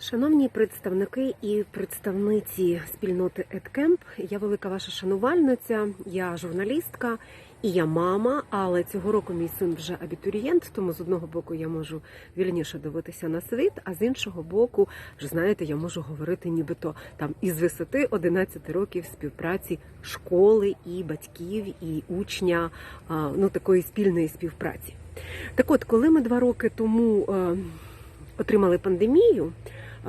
Шановні представники і представниці спільноти EdCamp, я велика ваша шанувальниця, я журналістка і я мама, але цього року мій син вже абітурієнт, тому з одного боку я можу вільніше дивитися на світ, а з іншого боку, вже знаєте, я можу говорити нібито там із висоти 11 років співпраці школи і батьків, і учня, ну такої спільної співпраці. Так от, коли ми два роки тому е, отримали пандемію,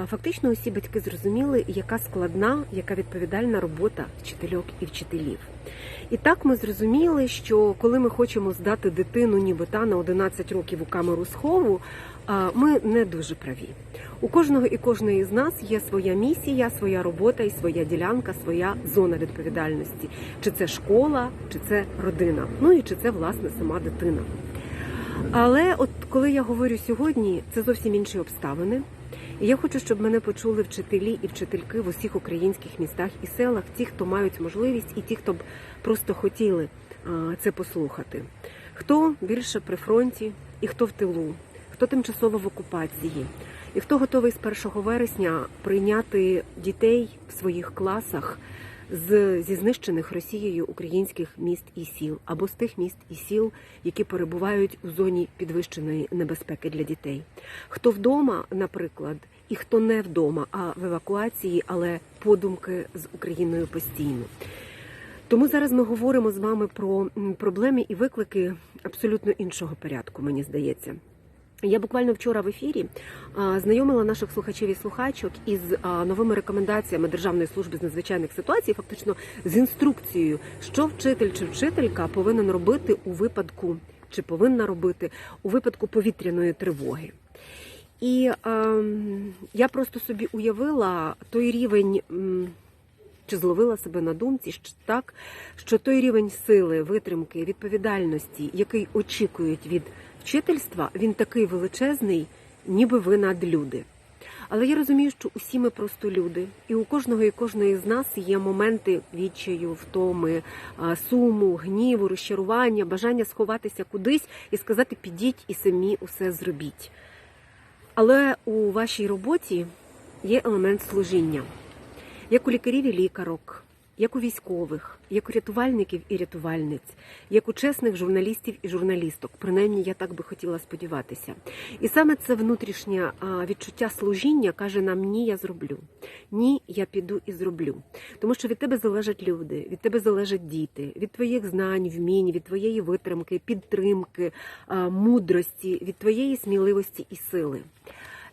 фактично усі батьки зрозуміли, яка складна, яка відповідальна робота вчительок і вчителів. І так ми зрозуміли, що коли ми хочемо здати дитину, ніби та на 11 років у камеру схову, ми не дуже праві. У кожного і кожної з нас є своя місія, своя робота і своя ділянка, своя зона відповідальності. Чи це школа, чи це родина, ну і чи це власне сама дитина. Але от коли я говорю сьогодні, це зовсім інші обставини. Я хочу, щоб мене почули вчителі і вчительки в усіх українських містах і селах, ті, хто мають можливість, і ті, хто б просто хотіли це послухати. Хто більше при фронті, і хто в тилу, хто тимчасово в окупації, і хто готовий з 1 вересня прийняти дітей в своїх класах з зі знищених Росією українських міст і сіл, або з тих міст і сіл, які перебувають у зоні підвищеної небезпеки для дітей. Хто вдома, наприклад, і хто не вдома, а в евакуації, але подумки з Україною постійно. Тому зараз ми говоримо з вами про проблеми і виклики абсолютно іншого порядку, мені здається. Я буквально вчора в ефірі знайомила наших слухачів і слухачок із новими рекомендаціями Державної служби з надзвичайних ситуацій, фактично з інструкцією, що вчитель чи вчителька повинен робити у випадку, чи повинна робити у випадку повітряної тривоги. І е, я просто собі уявила той рівень. чи зловила себе на думці, що так, що той рівень сили, витримки, відповідальності, який очікують від вчительства, він такий величезний, ніби ви надлюди. Але я розумію, що усі ми просто люди, і у кожного і кожної з нас є моменти відчаю, втоми, суму, гніву, розчарування, бажання сховатися кудись і сказати підіть і самі усе зробіть. Але у вашій роботі є елемент служіння як у лікарів і лікарок, як у військових, як у рятувальників і рятувальниць, як у чесних журналістів і журналісток. Принаймні, я так би хотіла сподіватися. І саме це внутрішнє відчуття служіння каже нам: ні, я зроблю. Ні, я піду і зроблю. Тому що від тебе залежать люди, від тебе залежать діти, від твоїх знань, вмінь, від твоєї витримки, підтримки, мудрості, від твоєї сміливості і сили.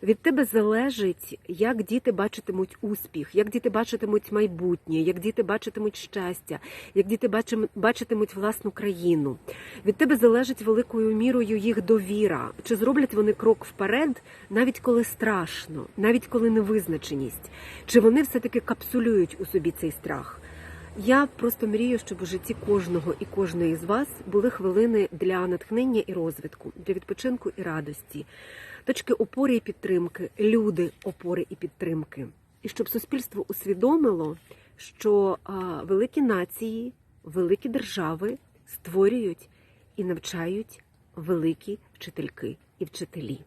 Від тебе залежить, як діти бачитимуть успіх, як діти бачитимуть майбутнє, як діти бачитимуть щастя, як діти бачитимуть власну країну. Від тебе залежить великою мірою їх довіра. Чи зроблять вони крок вперед, навіть коли страшно, навіть коли невизначеність, чи вони все-таки капсулюють у собі цей страх. Я просто мрію, щоб у житті кожного і кожної з вас були хвилини для натхнення і розвитку, для відпочинку і радості, точки опори і підтримки, люди опори і підтримки. І щоб суспільство усвідомило, що великі нації, великі держави створюють і навчають великі вчительки і вчителі.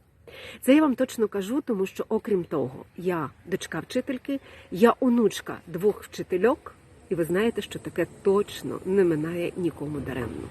Це я вам точно кажу, тому що, окрім того, я дочка вчительки, я онучка двох вчительок, і ви знаєте, що таке точно не минає нікому даремно.